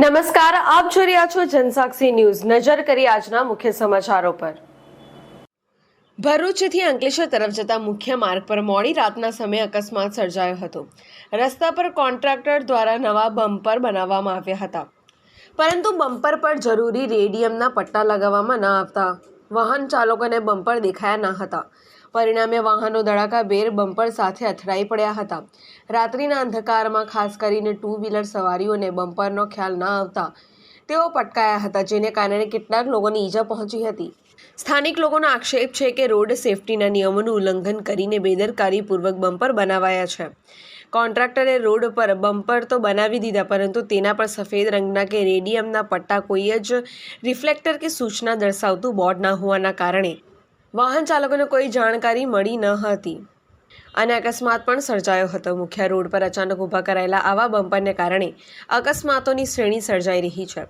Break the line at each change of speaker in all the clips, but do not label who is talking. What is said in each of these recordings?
નમસ્કાર, આપ જોઈ રહ્યા છો જનસાક્ષી ન્યૂઝ. નજર કરી આજના મુખ્ય સમાચારો પર. ભરૂચથી અંકલેશ્વર તરફ જતા મુખ્ય માર્ગ પર મોડી રાતના સમયે અકસ્માત સર્જાયો હતો. રસ્તા પર કોન્ટ્રાક્ટર દ્વારા નવા બમ્પર બનાવવામાં આવ્યા હતા. પરંતુ બમ્પર પર જરૂરી રેડિયમના પટ્ટા લગાવવામાં ન આવતા. વાહન ચાલકોને બમ્પર દેખાયા ન હતા. પરિણામે વાહનો ધડાકાભેર બમ્પર સાથે અથડાઈ પડ્યા હતા. રાત્રિના અંધકારમાં ખાસ કરીને ટુ વ્હીલર સવારીઓને બમ્પરનો ખ્યાલ ન આવતા તેઓ પટકાયા હતા, જેને કારણે કેટલાક લોકોને ઈજા પહોંચી હતી. સ્થાનિક લોકોનો આક્ષેપ છે કે રોડ સેફટીના નિયમોનું ઉલ્લંઘન કરીને બેદરકારીપૂર્વક બમ્પર બનાવાયા છે. કોન્ટ્રાક્ટરે રોડ પર બમ્પર તો બનાવી દીધા, પરંતુ તેના પર સફેદ રંગના કે રેડિયમના પટ્ટા કોઈ જ રિફ્લેક્ટર કે સૂચના દર્શાવતું બોર્ડ ન હોવાના કારણે વાહન ચાલકોને કોઈ જાણકારી મળી ન હતી. અને અકસ્માત પણ સર્જાયો હતો. મુખ્ય રોડ પર અચાનક ઊભા કરાયેલા આવા બમ્પરને કારણે અકસ્માતોની શ્રેણી સર્જાઈ રહી છે.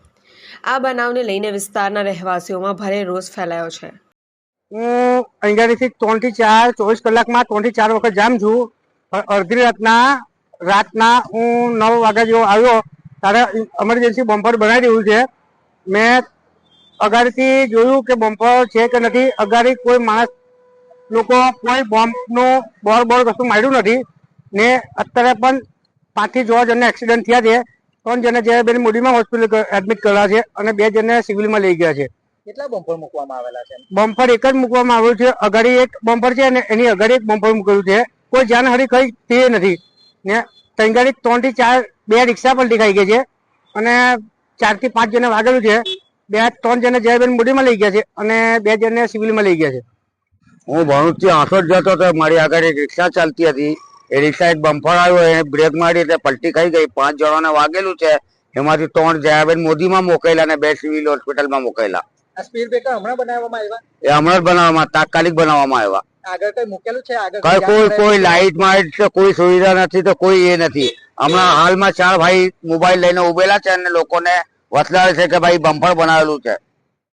આ બનાવને લઈને વિસ્તારના રહેવાસીઓમાં ભારે રોષ ફેલાયો છે.
હું અહીંયાથી ત્રણથી ચાર, ચોવીસ કલાકમાં ત્રણથી ચાર વખત જામ છું. અડધી રાતના રાતના હું નવ વાગ્યા જેવો આવ્યો. ત્યારે ઇમરજન્સી બમ્પર બનાવી રહ્યું છે. મેં અગાડીથી જોયું કે બમ્પર છે કે નથી અગાડી કોઈ માણસ લોકો કોઈ બોમ્બનું બોર બોર કશું માર્યું નથી. ને અત્યારે પણ પાંચથી છ જણને એક્સિડન્ટ થયા છે. ત્રણ જણને જે બેન મોડીમાં હોસ્પિટલ એડમિટ કરેલા છે અને બે જણને સિવિલમાં લઈ ગયા છે.
કેટલા બમ્પર મૂકવામાં આવેલા છે?
બમ્પર એક જ મૂકવામાં આવ્યું છે. અગાડી એક બમ્પર છે અને એની અગાડી એક બમ્પર મૂકેલું છે. કોઈ જાનહારી કઈ તે નથી. ને તંગાડી ત્રણથી ચાર બે રિક્ષા પણ દેખાઈ ગઈ છે. અને ચારથી પાંચ જણે વાગેલું છે. બે ત્રણ જણે જયાબેન મોડીમાં લઈ ગયા છે અને બે જણને સિવિલમાં લઈ ગયા છે.
હું ભરૂચથી આંસોદ જતો હતો. મારી આગળ એક રિક્ષા ચાલતી હતી. એ રિક્ષા એક બમ્પર આવ્યો. એને બ્રેક મારી એટલે પલટી ખાઈ ગઈ. પાંચ જણાને વાગેલું છે. એમાંથી ત્રણ જયાબેન મોદીમાં મોકલેલા અને બે સિવિલ હોસ્પિટલમાં મોકલેલા
મોકેલા સ્પીડ બ્રેકર હમણાં બનાવવામાં આવ્યા?
એ હમણાં જ બનાવવામાં તાત્કાલિક બનાવવામાં આવ્યા.
આગળ કઈ મૂકેલું છે? આગળ
કઈ કોઈ કોઈ લાઈટ માઇટ કોઈ સુવિધા નથી તો કોઈ એ નથી. હમણાં હાલમાં ચાર ભાઈ મોબાઈલ લઈને ઉભેલા છે અને લોકોને વસલાવે છે કે ભાઈ બમ્પર બનાવેલું છે.